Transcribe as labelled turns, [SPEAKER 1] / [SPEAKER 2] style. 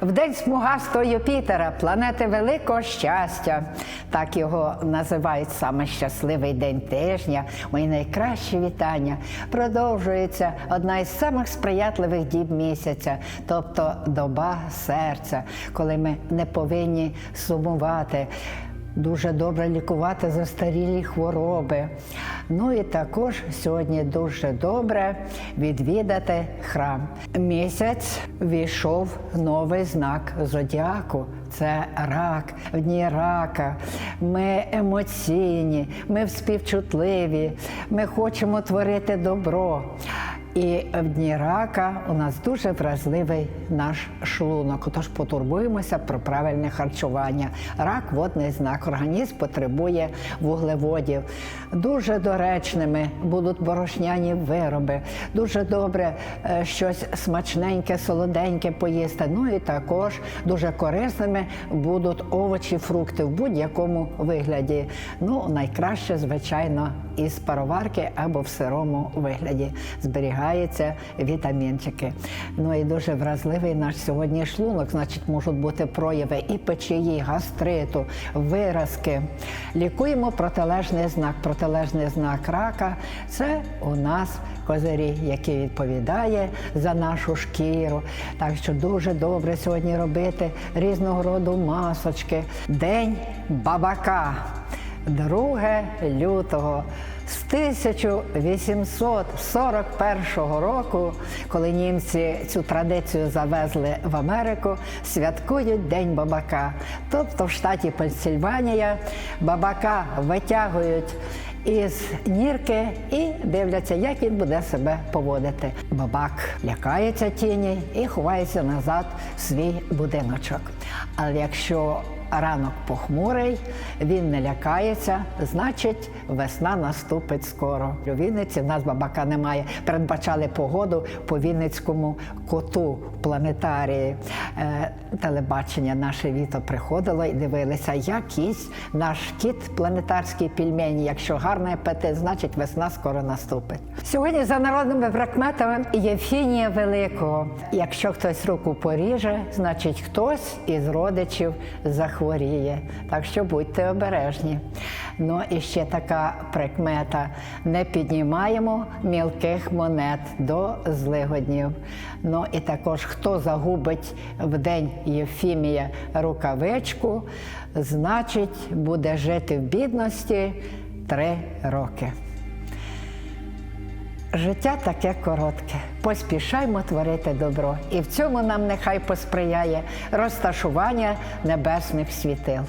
[SPEAKER 1] В день смугастого Юпітера, планети великого щастя, так його називають саме щасливий день тижня. Мої найкращі вітання. Продовжується одна із самих сприятливих діб місяця, тобто доба серця, коли ми не повинні сумувати. Дуже добре лікувати застарілі хвороби. Ну і також сьогодні дуже добре відвідати храм. Місяць війшов новий знак зодіаку. Це рак, в дні рака. Ми емоційні, ми співчутливі, ми хочемо творити добро. І в дні рака у нас дуже вразливий наш шлунок. Тож потурбуємося про правильне харчування. Рак водний знак. Організм потребує вуглеводів. Дуже доречними будуть борошняні вироби. Дуже добре е, щось смачненьке, солоденьке поїсти. Ну і також дуже корисними будуть овочі, фрукти в будь-якому вигляді. Ну, найкраще, звичайно, із пароварки або в сирому вигляді зберігаються вітамінчики. Ну і дуже вразливий наш сьогодні шлунок, значить, можуть бути прояви і печії, гастриту, виразки. Лікуємо протилежний знак. Протилежний знак рака це у нас козирі, який відповідає за нашу шкіру. Так що дуже добре сьогодні робити різного роду масочки. День бабака. 2 лютого з 1841 року, коли німці цю традицію завезли в Америку, святкують День бабака. Тобто в штаті Пенсільванія бабака витягують із нірки і дивляться, як він буде себе поводити. Бабак лякається тіні і ховається назад в свій будиночок. Але якщо ранок похмурий, він не лякається, значить, весна наступить скоро. У Вінниці нас бабака немає. Передбачали погоду по Вінницькому коту планетарії. Е, телебачення наше віто приходило і дивилися, як їсть наш кіт планетарський пільмені. Якщо гарний апетит, значить весна скоро наступить. Сьогодні за народними прикметами Євфінія Великого. Якщо хтось руку поріже, значить хтось із родичів захворіє. Так що будьте обережні. Ну і ще така прикмета: не піднімаємо мілких монет до злигоднів. Ну і також хто загубить в день Євфімія рукавичку, значить буде жити в бідності три роки. Життя таке коротке. Поспішаймо творити добро. І в цьому нам нехай посприяє розташування небесних світил.